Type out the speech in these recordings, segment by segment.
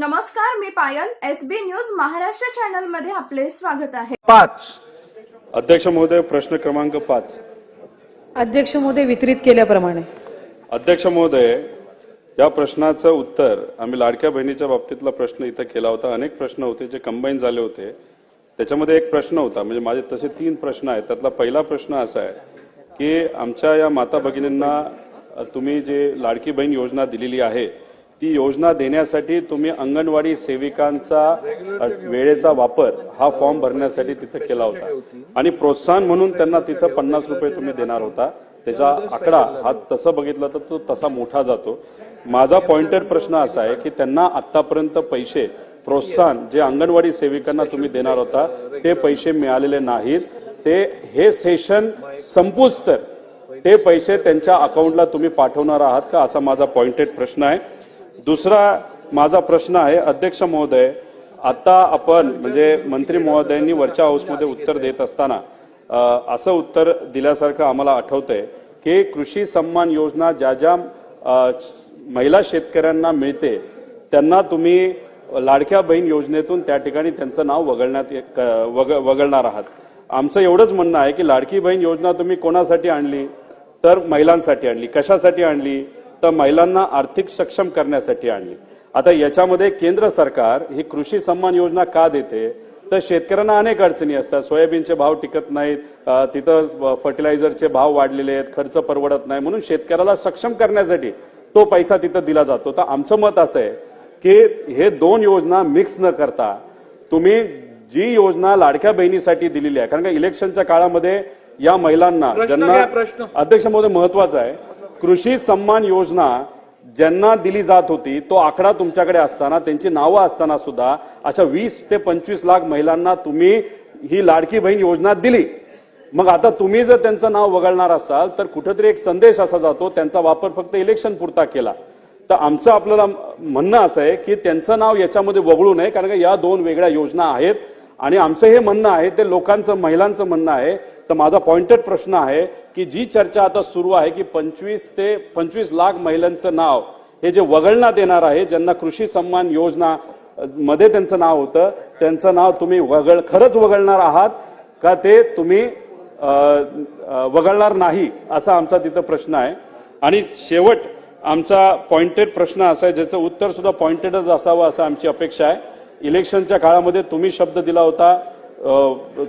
नमस्कार मी Payal S B news Maharashtra चॅनलमध्ये आपले स्वागत आहे. पाच. अध्यक्ष महोदय प्रश्न क्रमांक पाच. अध्यक्ष मोदी वितरित केल्याप्रमाणे. अध्यक्ष महोदय या प्रश्नाचं उत्तर आम्ही लाडक्या बहिणीच्या बाबतीतला प्रश्न इथं केला होता. अनेक प्रश्न होते जे कंबाईन झाले होते. त्याच्यामध्ये एक प्रश्न होता म्हणजे माझे तसे तीन प्रश्न आहेत. त्यातला पहिला प्रश्न असा आहे की आमच्या या माता भगिनींना तुम्ही जे लाडकी बहीण योजना दिलेली आहे ती योजना देण्यासाठी तुम्ही अंगणवाडी सेविकांचा वेळेचा वापर हा फॉर्म भरण्यासाठी तिथं केला होता. आणि प्रोत्साहन म्हणून त्यांना तिथं पन्नास रुपये तुम्ही देणार होता. त्याचा आकडा हा तसं बघितलं तर तो तसा मोठा जातो. माझा पॉइंटेड प्रश्न असा आहे की त्यांना आतापर्यंत पैसे प्रोत्साहन जे अंगणवाडी सेविकांना तुम्ही देणार होता ते पैसे मिळालेले नाहीत. ते हे सेशन संपूच तर ते पैसे त्यांच्या अकाउंटला तुम्ही पाठवणार आहात का असा माझा पॉइंटेड प्रश्न आहे. दुसरा माझा प्रश्न आहे अध्यक्ष महोदय आता आपण म्हणजे मंत्री महोदयांनी वरच्या हाऊसमध्ये उत्तर देत असताना असं उत्तर दिल्यासारखं आम्हाला आठवतंय की कृषी सन्मान योजना ज्या ज्या महिला शेतकऱ्यांना मिळते त्यांना तुम्ही लाडक्या बहीण योजनेतून त्या ठिकाणी त्यांचं नाव वगळण्यात वग वगळणार आहात. आमचं एवढंच म्हणणं आहे की लाडकी बहीण योजना तुम्ही कोणासाठी आणली? तर महिलांसाठी आणली. कशासाठी आणली? तर महिलांना आर्थिक सक्षम करण्यासाठी आणली. आता याच्यामध्ये केंद्र सरकार ही कृषी सन्मान योजना का देते? तर शेतकऱ्यांना अनेक अडचणी असतात. सोयाबीनचे भाव टिकत नाहीत. तिथं फर्टिलायझरचे भाव वाढलेले आहेत. खर्च परवडत नाही. म्हणून शेतकऱ्याला सक्षम करण्यासाठी तो पैसा तिथं दिला जातो. तर आमचं मत असं आहे की हे दोन योजना मिक्स न करता तुम्ही जी योजना लाडक्या बहिणीसाठी दिलेली आहे कारण का इलेक्शनच्या काळामध्ये या महिलांना प्रश्न. अध्यक्ष महोदय महत्वाचं आहे. कृषी सन्मान योजना ज्यांना दिली जात होती तो आकडा तुमच्याकडे असताना त्यांची नावं असताना सुद्धा अशा वीस ते पंचवीस लाख महिलांना तुम्ही ही लाडकी बहीण योजना दिली. मग आता तुम्ही जर त्यांचं नाव वगळणार असाल तर कुठेतरी एक संदेश असा जातो त्यांचा वापर फक्त इलेक्शन पुरता केला. तर आमचं आपल्याला म्हणणं असं आहे की त्यांचं नाव याच्यामध्ये वगळू नये कारण का या दोन वेगळ्या योजना आहेत. आणि आमचं हे म्हणणं आहे ते लोकांचं महिलांचं म्हणणं आहे तर माझा पॉइंटेड प्रश्न आहे की जी चर्चा आता सुरू आहे की पंचवीस ते पंचवीस लाख महिलांचं नाव हे जे वगळण्यात येणार आहे ज्यांना कृषी सन्मान योजना मध्ये त्यांचं नाव होतं त्यांचं नाव तुम्ही वगळ खरंच वगळणार आहात का ते तुम्ही वगळणार नाही असा आमचा तिथं प्रश्न आहे. आणि शेवट आमचा पॉइंटेड प्रश्न असा आहे ज्याचं उत्तर सुद्धा पॉइंटेडच असावं असं आमची अपेक्षा आहे. इलेक्शनच्या काळामध्ये तुम्ही शब्द दिला होता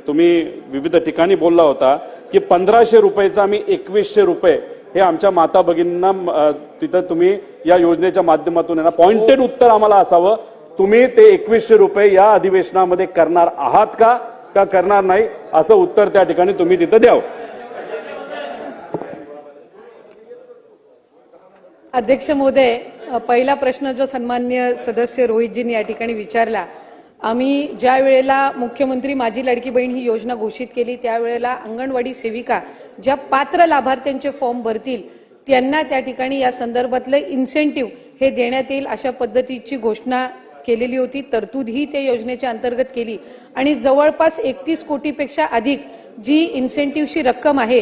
तुम्ही विविध ठिकाणी बोलला होता की पंधराशे रुपयेचा आम्ही एकवीसशे रुपये हे आमच्या माता भगिनींना तिथं तुम्ही या योजनेच्या माध्यमातून पॉइंटेड उत्तर आम्हाला असावं. तुम्ही ते एकवीसशे रुपये या अधिवेशनामध्ये करणार आहात का? का करणार नाही? असं उत्तर त्या ठिकाणी तुम्ही तिथं द्यावं. अध्यक्ष महोदय पहिला प्रश्न जो सन्मान्य सदस्य रोहितजींनी या ठिकाणी विचारला आम्ही ज्या वेळेला मुख्यमंत्री माझी लाडकी बहीण ही योजना घोषित केली त्यावेळेला अंगणवाडी सेविका ज्या पात्र लाभार्थ्यांचे फॉर्म भरतील त्यांना त्या ठिकाणी या संदर्भातलं इन्सेंटिव्ह हे देण्यात येईल अशा पद्धतीची घोषणा केलेली होती. तरतूद ही त्या योजनेच्या अंतर्गत केली. आणि जवळपास एकतीस कोटीपेक्षा अधिक जी इन्सेंटिव्हची रक्कम आहे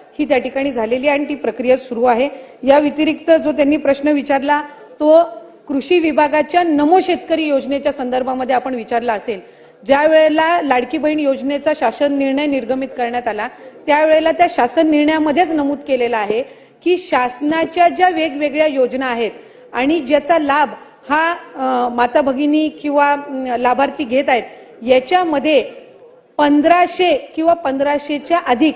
ही त्या ठिकाणी झालेली आहे आणि ती प्रक्रिया सुरू आहे. या व्यतिरिक्त जो त्यांनी प्रश्न विचारला तो कृषी विभागाच्या नमो शेतकरी योजनेच्या संदर्भामध्ये आपण विचारला असेल. ज्या वेळेला लाडकी बहीण योजनेचा शासन निर्णय निर्गमित करण्यात आला त्यावेळेला त्या शासन निर्णयामध्येच नमूद केलेलं आहे की शासनाच्या ज्या वेगवेगळ्या योजना आहेत आणि ज्याचा लाभ हा माता भगिनी किंवा लाभार्थी घेत आहेत याच्यामध्ये पंधराशे किंवा पंधराशेच्या अधिक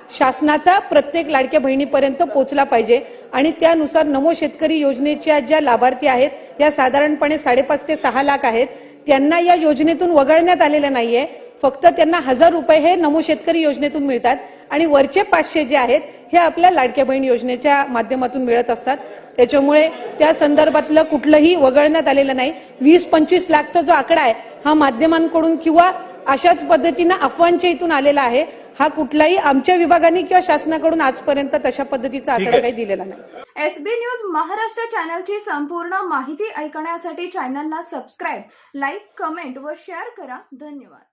शासनाचा प्रत्येक लाडक्या बहिणीपर्यंत पोहोचला पाहिजे आणि त्यानुसार नमो शेतकरी योजनेच्या ज्या लाभार्थी आहेत या साधारणपणे साडेपाच ते सहा लाख आहेत त्यांना या योजनेतून वगळण्यात आलेलं नाहीये. फक्त त्यांना हजार रुपये हे नमो शेतकरी योजनेतून मिळतात आणि वरचे पाचशे जे आहेत हे आपल्या लाडक्या बहीण योजनेच्या माध्यमातून मिळत असतात. त्याच्यामुळे त्या संदर्भातलं कुठलंही वगळण्यात आलेलं नाही. वीस पंचवीस लाखचा जो आकडा आहे हा माध्यमांकडून किंवा अशाच पद्धतीनं अफवांच्या इथून आलेला आहे. हा कुठलाही आमच्या विभागाने किंवा शासनाकडून आजपर्यंत तशा पद्धतीचा आकडा काही दिलेला नाही. एसबी न्यूज महाराष्ट्र चॅनलची संपूर्ण माहिती ऐकण्यासाठी चॅनलला सबस्क्राईब लाईक कमेंट व शेअर करा. धन्यवाद.